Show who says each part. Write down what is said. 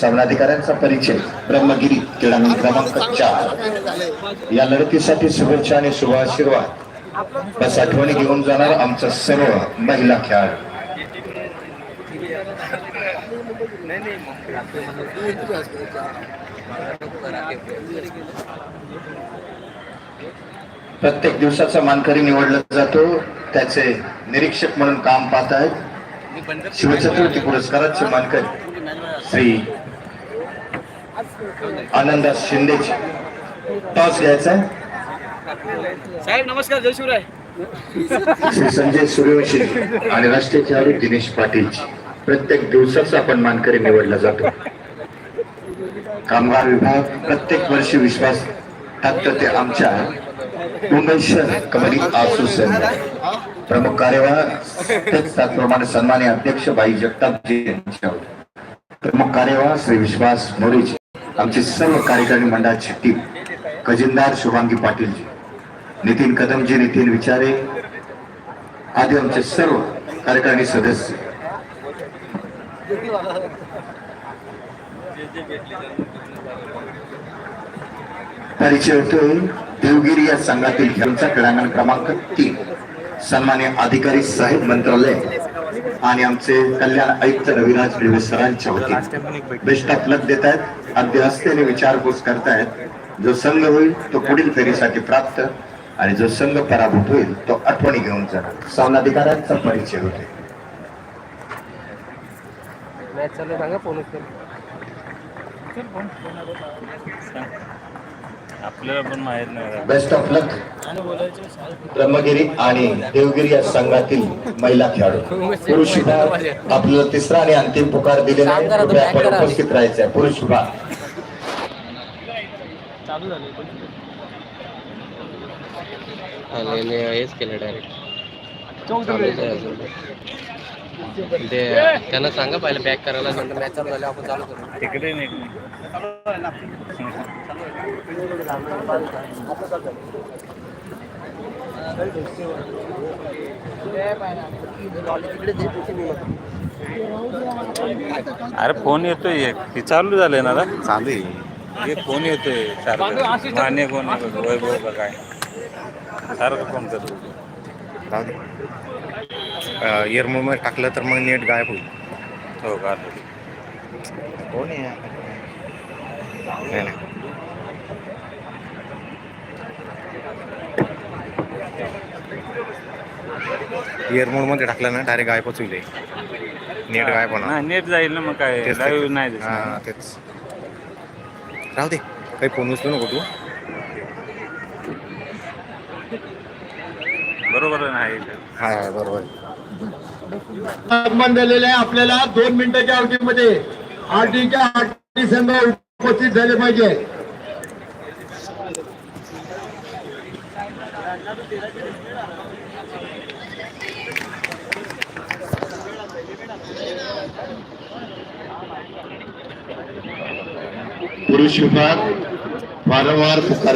Speaker 1: सवनाधिकाऱ्यांचा परिचय ब्रह्मगिरी क्रीडांगण क्रमांक चार. या लढतीसाठी शुभेच्छा आणि शुभ आशीर्वाद. बस आठवणी घेऊन जाणार आमचा सर्व महिला खेळाडू. प्रत्येक दिवसाचा मानकरी निवडला जातो. त्याचे निरीक्षक म्हणून काम पाहत आहेत. शिवछत्रपती पुरस्काराचे मानकरी श्री आनंदास शिंदे टॉस घ्यायचा.
Speaker 2: साहेब नमस्कार जय शिवराय.
Speaker 1: श्री संजय सूर्यवंशी आणि राष्ट्रीय खेळाडू दिनेश पाटील प्रत्येक दिवसाचा आपण मानकरी निवडला जातो. कामगार विभाग प्रत्येक वर्षी विश्वास टाकतो ते आमच्या मुंबई शहर कबड्डी असोसिएशन प्रमुख कार्यवाह त्याचप्रमाणे सन्मान्य अध्यक्ष भाई जगतापजी यांच्या प्रमुख कार्यवाह श्री विश्वास मोरेजी आमचे सर्व कार्यकारी मंडळाची टीम खजिनदार शुभांगी पाटीलजी नितीन कदमजी नितीन विचारे आदी आमचे सर्व कार्यकारिणी सदस्य. परिचय होतोय देवगिरी या संघातील खेळांचा क्रीडांगण क्रमांक तीन. सन्मान्य अधिकारी साहेब मंत्रालय आणि आमचे कल्याण आयुक्त रविराज रेल्वे सरांच्या वतीने. बेस्ट ऑफ लक देत आहेत अगदी हस्त्याने विचारपूस करतायत. जो संघ होईल तो पुढील फेरीसाठी प्राप्त आणि जो संघ पराभूत होईल तो आठवणी घेऊन जाणार. सामनाधिकाऱ्यांचा परिचय होते
Speaker 2: मॅच चालू सांगा फोन.
Speaker 3: आपल्याला पण माहीत नाही
Speaker 1: बेस्ट ऑफ लक ब्रह्मगिरी आणि देवगिरी या संघातील महिला खेळाडू. पुरुष विभाग आपल्याला तिसरा आणि अंतिम पुकार दिलेला आहे. कृपया आपण उपस्थित राहायचं आहे. पुरुष विभाग
Speaker 2: चालू झाले
Speaker 4: हेच केलं डायरेक्ट ते त्यांना सांगा पहिलं बॅक करायला नंतर मॅच चालू झाली आपण चालू करू.
Speaker 3: तिकडे नाही. अरे फोन येतोय एक. ती चालू झालंय ना?
Speaker 5: चालू आहे.
Speaker 3: एक फोन येतोय सारखं. मान्य कोण वैभव काय? सारखं फोन करतो.
Speaker 5: इयरमोमध्ये टाकलं तर मग नेट गायब होईल.
Speaker 3: हो का
Speaker 5: कोण आहे? नाही नाही. इयरमोडमध्ये टाकलं ना डायरेक्ट गायबच होईल. नेट गायब होणार.
Speaker 3: नाही नेट जाईल ना मग काय. नाही.
Speaker 5: हा, तेच. राहू दे काही फोन उचलू नको तू.
Speaker 3: बरोबर आहे
Speaker 5: हा हा, बरोबर
Speaker 6: आगमन झालेलं आहे. आपल्याला दोन मिनिटाच्या अवधीमध्ये आरटीच्या आरटी संघ उपस्थित झाले पाहिजे.
Speaker 1: पुरुष विभाग वारंवार पुकार